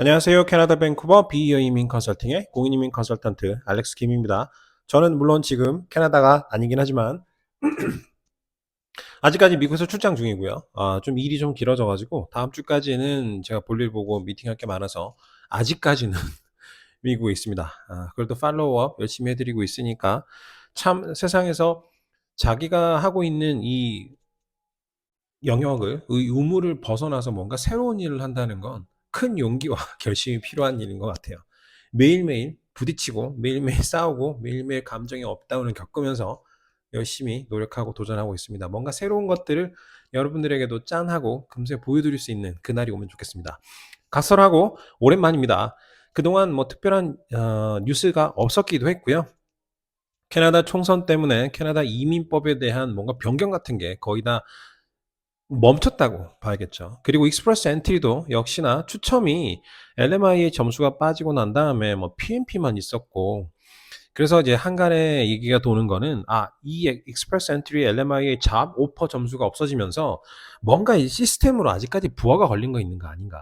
안녕하세요. 캐나다 밴쿠버 비이어 이민 컨설팅의 공인 이민 컨설턴트 알렉스 김입니다. 저는 물론 지금 캐나다가 아니긴 하지만 아직까지 미국에서 출장 중이고요. 아, 좀 일이 좀 길어져가지고 다음 주까지는 제가 볼일 보고 미팅할 게 많아서 아직까지는 미국에 있습니다. 아, 그래도 팔로우업 열심히 해드리고 있으니까 참 세상에서 자기가 하고 있는 이 영역을, 이 의무를 벗어나서 뭔가 새로운 일을 한다는 건 큰 용기와 결심이 필요한 일인 것 같아요. 매일매일 부딪히고, 매일매일 싸우고, 매일매일 감정의 업다운을 겪으면서 열심히 노력하고 도전하고 있습니다. 뭔가 새로운 것들을 여러분들에게도 짠하고 금세 보여드릴 수 있는 그날이 오면 좋겠습니다. 가설하고 오랜만입니다. 그동안 뭐 특별한 어, 뉴스가 없었기도 했고요. 캐나다 총선 때문에 캐나다 이민법에 대한 뭔가 변경 같은 게 거의 다 멈췄다고 봐야겠죠. 그리고 익스프레스 엔트리도 역시나 추첨이 LMI의 점수가 빠지고 난 다음에 뭐 PMP만 있었고 그래서 이제 한간에 얘기가 도는 거는 아, 이 익스프레스 엔트리 LMI의 잡 오퍼 점수가 없어지면서 뭔가 이 시스템으로 아직까지 부하가 걸린 거 있는 거 아닌가.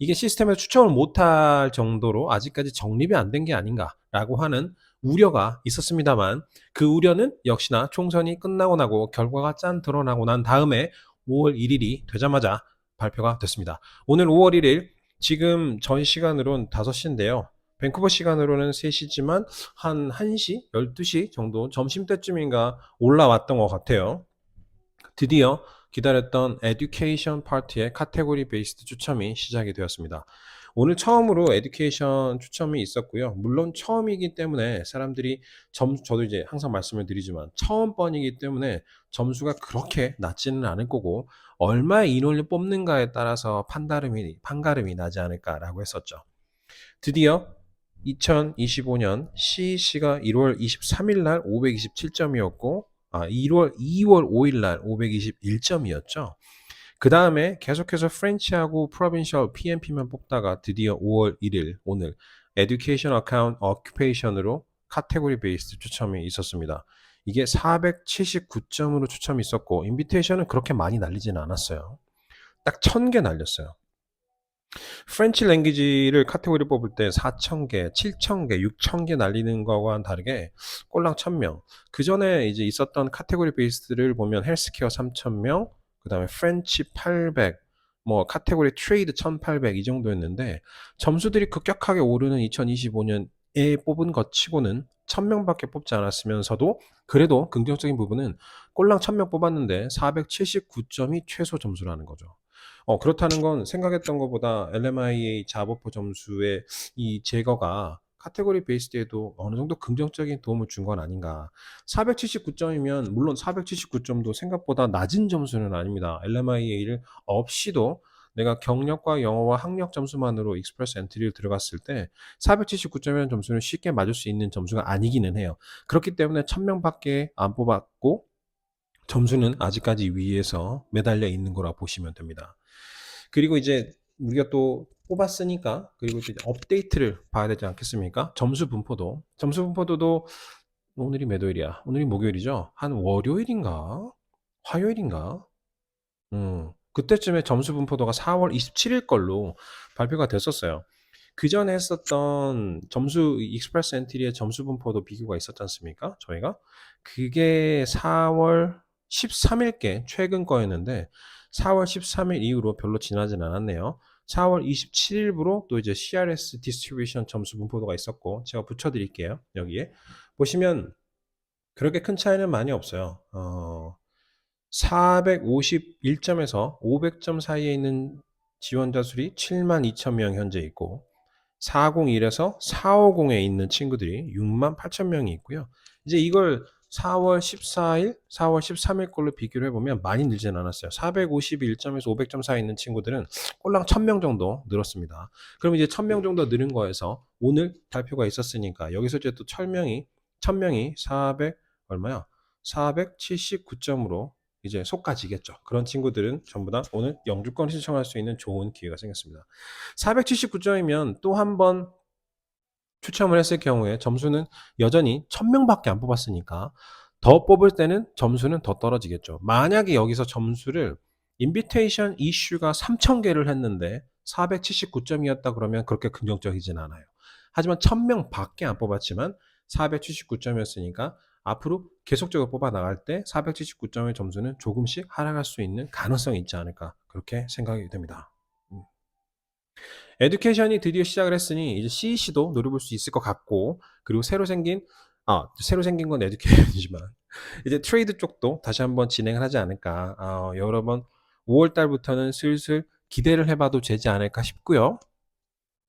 이게 시스템에서 추첨을 못할 정도로 아직까지 정립이 안 된 게 아닌가라고 하는 우려가 있었습니다만 그 우려는 역시나 총선이 끝나고 나고 결과가 짠 드러나고 난 다음에 5월 1일이 되자마자 발표가 됐습니다. 오늘 5월 1일 지금 저희 시간으로는 5시인데요. 밴쿠버 시간으로는 3시지만 한 1시, 12시 정도 점심때쯤인가 올라왔던 것 같아요. 드디어 기다렸던 에듀케이션 파티의 카테고리 베이스드 추첨이 시작이 되었습니다. 오늘 처음으로 에듀케이션 추첨이 있었고요. 물론 처음이기 때문에 사람들이 점 저도 이제 항상 말씀을 드리지만 처음 번이기 때문에 점수가 그렇게 낮지는 않을 거고 얼마의 인원을 뽑는가에 따라서 판가름이 판가름이 나지 않을까라고 했었죠. 드디어 2025년 CEC가 1월 23일 날 527점이었고 아 1월 2월 5일 날 521점이었죠. 그 다음에 계속해서 프렌치하고 프로빈셜 PMP만 뽑다가 드디어 5월 1일 오늘 Education Account Occupation으로 카테고리 베이스 추첨이 있었습니다. 이게 479점으로 추첨이 있었고 인비테이션은 그렇게 많이 날리지는 않았어요. 딱 1000개 날렸어요. 프렌치 랭귀지를 카테고리 뽑을 때 4,000개, 7,000개, 6,000개 날리는 거와는 다르게 꼴랑 1,000명. 그 전에 이제 있었던 카테고리 베이스를 보면 헬스케어 3,000명, 그 다음에 프렌치 800, 뭐 카테고리 트레이드 1800 이 정도였는데 점수들이 급격하게 오르는 2025년에 뽑은 것 치고는 1000명밖에 뽑지 않았으면서도 그래도 긍정적인 부분은 꼴랑 1000명 뽑았는데 479점이 최소 점수라는 거죠. 어, 그렇다는 건 생각했던 것보다 LMIA 자보포 점수의 이 제거가 카테고리 베이스에도 어느 정도 긍정적인 도움을 준 건 아닌가. 479점이면 물론 479점도 생각보다 낮은 점수는 아닙니다. LMIA를 없이도 내가 경력과 영어와 학력 점수만으로 익스프레스 엔트리를 들어갔을 때 479점이라는 점수는 쉽게 맞을 수 있는 점수가 아니기는 해요. 그렇기 때문에 1000명 밖에 안 뽑았고 점수는 아직까지 위에서 매달려 있는 거라 보시면 됩니다. 그리고 이제 우리가 또 뽑았으니까 그리고 이제 업데이트를 봐야 되지 않겠습니까? 점수 분포도 점수 분포도도 오늘이 몇 요일이야? 오늘이 목요일이죠? 한 월요일인가? 화요일인가? 음, 그때쯤에 점수 분포도가 4월 27일 걸로 발표가 됐었어요. 그 전에 했었던 점수 익스프레스 엔트리의 점수 분포도 비교가 있었지 않습니까? 저희가 그게 4월 13일께 최근 거였는데 4월 13일 이후로 별로 지나진 않았네요. 4월 27일부로 또 이제 CRS 디스트리뷰션 점수 분포도가 있었고 제가 붙여드릴게요. 여기에 보시면 그렇게 큰 차이는 많이 없어요. 어, 451점에서 500점 사이에 있는 지원자 수리 7만 2천 명 현재 있고 401에서 450에 있는 친구들이 6만 8천 명이 있고요. 이제 이걸 4월 14일, 4월 13일 걸로 비교를 해보면 많이 늘진 않았어요. 451점에서 500점 사이에 있는 친구들은 꼴랑 1000명 정도 늘었습니다. 그럼 이제 1000명 정도 늘은 거에서 오늘 발표가 있었으니까 여기서 이제 또 1000명이, 1000명이 400, 얼마야? 479점으로 이제 속까지겠죠. 그런 친구들은 전부 다 오늘 영주권 신청할 수 있는 좋은 기회가 생겼습니다. 479점이면 또 한 번 추첨을 했을 경우에 점수는 여전히 1000명밖에 안 뽑았으니까 더 뽑을 때는 점수는 더 떨어지겠죠. 만약에 여기서 점수를 인비테이션 이슈가 3000개를 했는데 479점이었다 그러면 그렇게 긍정적이진 않아요. 하지만 1000명 밖에 안 뽑았지만 479점이었으니까 앞으로 계속적으로 뽑아 나갈 때 479점의 점수는 조금씩 하락할 수 있는 가능성이 있지 않을까 그렇게 생각이 됩니다. 음. 에듀케이션이 드디어 시작을 했으니 이제 CEC도 노려볼 수 있을 것 같고 그리고 새로 생긴 아 새로 생긴 건 에듀케이션이지만 이제 트레이드 쪽도 다시 한번 진행을 하지 않을까 어, 여러 번 5월 달부터는 슬슬 기대를 해봐도 되지 않을까 싶고요.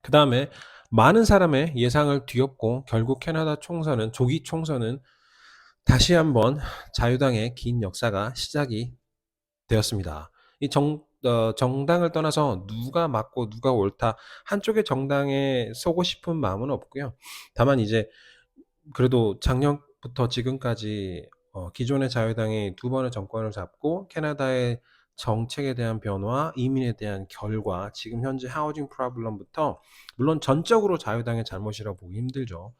그 다음에 많은 사람의 예상을 뒤엎고 결국 캐나다 총선은 조기 총선은 다시 한번 자유당의 긴 역사가 시작이 되었습니다. 이 정, 어, 정당을 떠나서 누가 맞고 누가 옳다 한쪽의 정당에 서고 싶은 마음은 없고요. 다만 이제 그래도 작년부터 지금까지 어, 기존의 자유당이 두 번의 정권을 잡고 캐나다의 정책에 대한 변화, 이민에 대한 결과, 지금 현재 하우징 프로블럼부터 물론 전적으로 자유당의 잘못이라고 보기 힘들죠.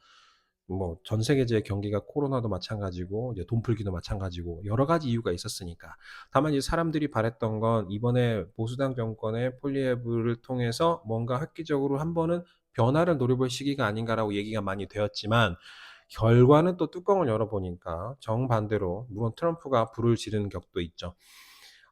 뭐 전 세계적인 경기가 코로나도 마찬가지고 이제 돈 풀기도 마찬가지고 여러 가지 이유가 있었으니까. 다만 이제 사람들이 바랬던 건 이번에 보수당 정권의 폴리에브를 통해서 뭔가 획기적으로 한 번은 변화를 노려볼 시기가 아닌가라고 얘기가 많이 되었지만 결과는 또 뚜껑을 열어보니까 정반대로 물론 트럼프가 불을 지르는 격도 있죠.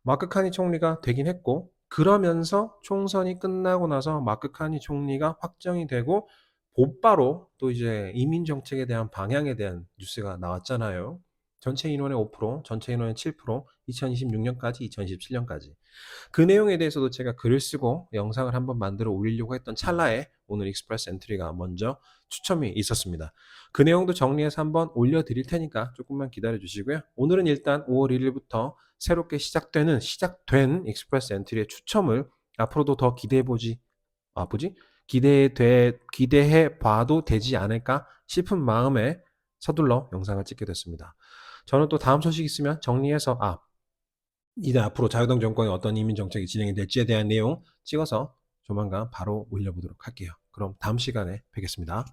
마크 카니 총리가 되긴 했고 그러면서 총선이 끝나고 나서 마크 카니 총리가 확정이 되고 곧바로 또 이제 이민 정책에 대한 방향에 대한 뉴스가 나왔잖아요. 전체 인원의 5%, 전체 인원의 7%, 2026년까지, 2027년까지. 그 내용에 대해서도 제가 글을 쓰고 영상을 한번 만들어 올리려고 했던 찰나에 오늘 익스프레스 엔트리가 먼저 추첨이 있었습니다. 그 내용도 정리해서 한번 올려드릴 테니까 조금만 기다려 주시고요. 오늘은 일단 5월 1일부터 새롭게 시작되는, 시작된 익스프레스 엔트리의 추첨을 앞으로도 더 기대해보지, 아, 뭐지? 기대돼, 기대해 봐도 되지 않을까 싶은 마음에 서둘러 영상을 찍게 됐습니다. 저는 또 다음 소식 있으면 정리해서, 아, 이제 앞으로 자유당 정권의 어떤 이민 정책이 진행이 될지에 대한 내용 찍어서 조만간 바로 올려보도록 할게요. 그럼 다음 시간에 뵙겠습니다.